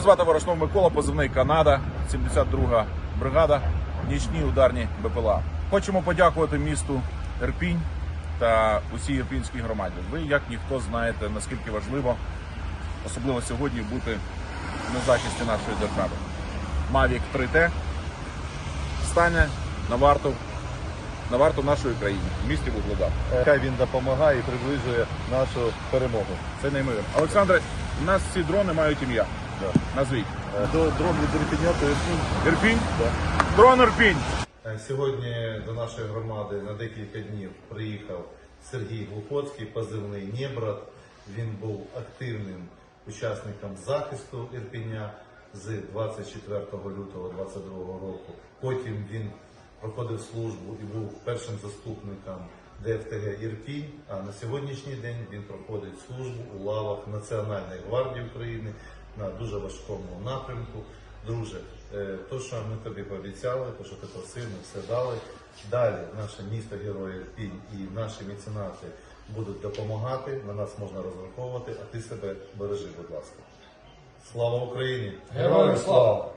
Звати Ворошнов Микола, позивний Канада, 72-га бригада, нічні ударні БПЛА. Хочемо подякувати місту Ірпінь та усій ірпінській громаді. Ви, як ніхто, знаєте, наскільки важливо, особливо сьогодні, бути на захисті нашої держави. Mavic 3T стане на варту, на варту нашої країни в місті Вугледар. Хай він допомагає і приближує нашу перемогу. Це неймовірно. Олександре, у нас ці дрони мають ім'я. Назвіть. Е, До дрон від Ірпеня, то Ірпінь. Ірпінь? Дрон Ірпінь! Е, Сьогодні до нашої громади на декілька днів приїхав Сергій Глухоцький, позивний Нєбрат. Він був активним учасником захисту Ірпеня з 24 лютого 2022 року. Потім він проходив службу і був першим заступником ДФТГ Ірпінь. А на сьогоднішній день він проходить службу у лавах Національної гвардії України на дуже важкому напрямку. Друже, е, то, що ми тобі пообіцяли, то, що ти просив, ми все дали. Далі наше місто Герої Пінь і наші меценати будуть допомагати. На нас можна розраховувати, а ти себе бережи, будь ласка. Слава Україні! Героям слава!